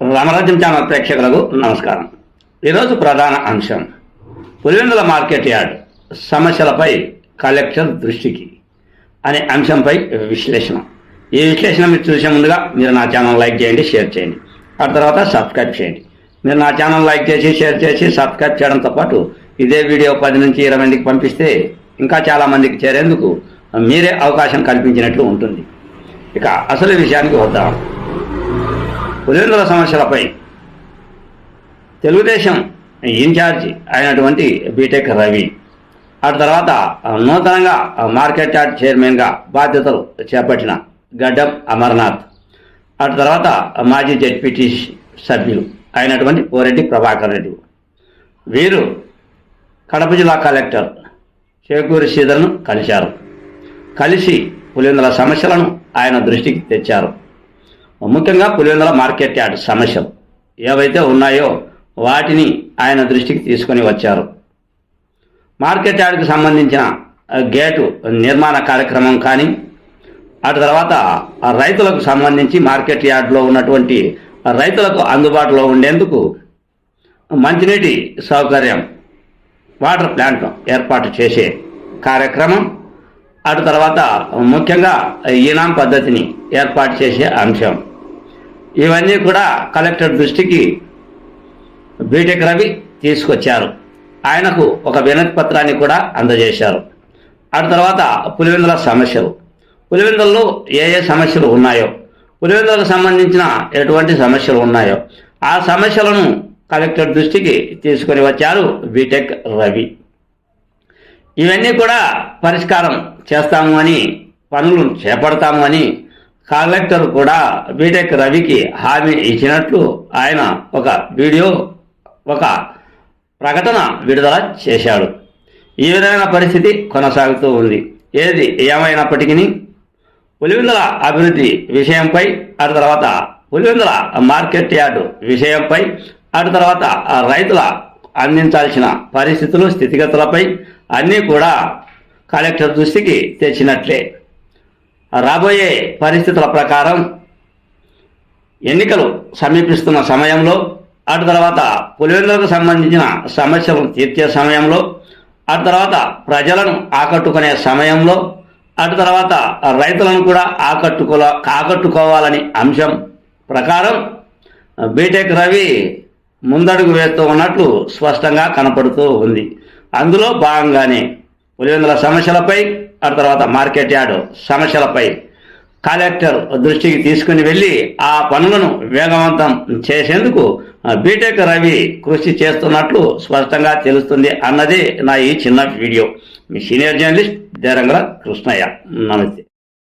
రామరాజ్యం channel ప్రేక్షకులకు నమస్కారం. ఈరోజు ప్రధాన అంశం పులివెందుల మార్కెట్ యార్డ్ సమస్యలపై కలెక్టర్ దృష్టికి అనే అంశంపై విశ్లేషణ. ఈ విశ్లేషణ మీరు చూసే ముందుగా మీరు నా ఛానల్ లైక్ చేయండి షేర్ చేయండి. ఆ తర్వాత సబ్స్క్రైబ్ చేయండి. మీరు నా ఛానల్ లైక్ చేసి షేర్ చేసి సబ్స్క్రైబ్ చేయడంతో పాటు ఇదే వీడియో పది నుంచి ఇరవై మందికి పంపిస్తే ఇంకా చాలామందికి చేరేందుకు మీరే అవకాశం కల్పించినట్లు ఉంటుంది. ఇక అసలు విషయానికి వద్దాం. పులివెందుల సమస్యలపై తెలుగుదేశం ఇన్ఛార్జి అయినటువంటి బీటెక్ రవి. ఆ తర్వాత నూతనంగా మార్కెట్ యార్డ్ చైర్మన్గా బాధ్యతలు చేపట్టిన గడ్డం అమర్నాథ్. ఆ తర్వాత మాజీ జెడ్పీటీ సభ్యులు అయినటువంటి పోరెడ్డి ప్రభాకర్ రెడ్డి. వీరు కడప జిల్లా కలెక్టర్ చేకూరి శ్రీధర్ను కలిశారు. కలిసి పులివెందుల సమస్యలను ఆయన దృష్టికి తెచ్చారు. ముఖ్యంగా పులివెందుల మార్కెట్ యార్డ్ సమస్యలు ఏవైతే ఉన్నాయో వాటిని ఆయన దృష్టికి తీసుకొని వచ్చారు. మార్కెట్ యార్డ్కి సంబంధించిన గేటు నిర్మాణ కార్యక్రమం కానీ అటు తర్వాత రైతులకు సంబంధించి మార్కెట్ యార్డ్లో ఉన్నటువంటి రైతులకు అందుబాటులో ఉండేందుకు మంచినీటి సౌకర్యం వాటర్ ప్లాంట్ ఏర్పాటు చేసే కార్యక్రమం అటు తర్వాత ముఖ్యంగా ఈనాం పద్ధతిని ఏర్పాటు చేసే అంశం. ఇవన్నీ కూడా కలెక్టర్ దృష్టికి బీటెక్ రవి తీసుకొచ్చారు. ఆయనకు ఒక వినతి పత్రాన్ని కూడా అందజేశారు. ఆ తర్వాత పులివెందుల సమస్యలు. పులివెందులలో ఏ ఏ సమస్యలు ఉన్నాయో పులివెందులకు సంబంధించిన ఎటువంటి సమస్యలు ఉన్నాయో ఆ సమస్యలను కలెక్టర్ దృష్టికి తీసుకొని వచ్చారు బీటెక్ రవి. ఇవన్నీ కూడా పరిష్కారం చేస్తాము అని పనులు చేపడతాము అని కలెక్టర్ కూడా బీటెక్ రవికి హామీ ఇచ్చినట్లు ఆయన ఒక వీడియో ఒక ప్రకటన విడుదల చేశాడు. ఈ విధమైన పరిస్థితి కొనసాగుతూ ఉంది. ఏది ఏమైనప్పటికీ పులివెందుల అభివృద్ధి విషయంపై అటు తర్వాత పులివెందుల మార్కెట్ యార్డు విషయంపై అటు తర్వాత ఆ రైతుల అందించాల్సిన పరిస్థితులు స్థితిగతులపై అన్నీ కూడా కలెక్టర్ దృష్టికి తెచ్చినట్లే. రాబోయే పరిస్థితుల ప్రకారం ఎన్నికలు సమీపిస్తున్న సమయంలో అటు తర్వాత పులివెందులకు సంబంధించిన సమస్యలను తీర్చే సమయంలో అటు తర్వాత ప్రజలను ఆకట్టుకునే సమయంలో అటు తర్వాత రైతులను కూడా ఆకట్టుకోల ఆకట్టుకోవాలని అంశం ప్రకారం బీటెక్ రవి ముందడుగు వేస్తూ ఉన్నట్లు స్పష్టంగా కనపడుతూ ఉంది. అందులో భాగంగానే పులివెందుల సమస్యలపై ఆ తర్వాత మార్కెట్ యార్డు సమస్యలపై కలెక్టర్ దృష్టికి తీసుకుని వెళ్ళి ఆ పనులను వేగవంతం చేసేందుకు బీటెక్ రవి కృషి చేస్తున్నట్లు స్పష్టంగా తెలుస్తుంది అన్నది నా ఈ చిన్న వీడియో. మీ సీనియర్ జర్నలిస్ట్ దేరంగల కృష్ణయ్య. నమస్తే.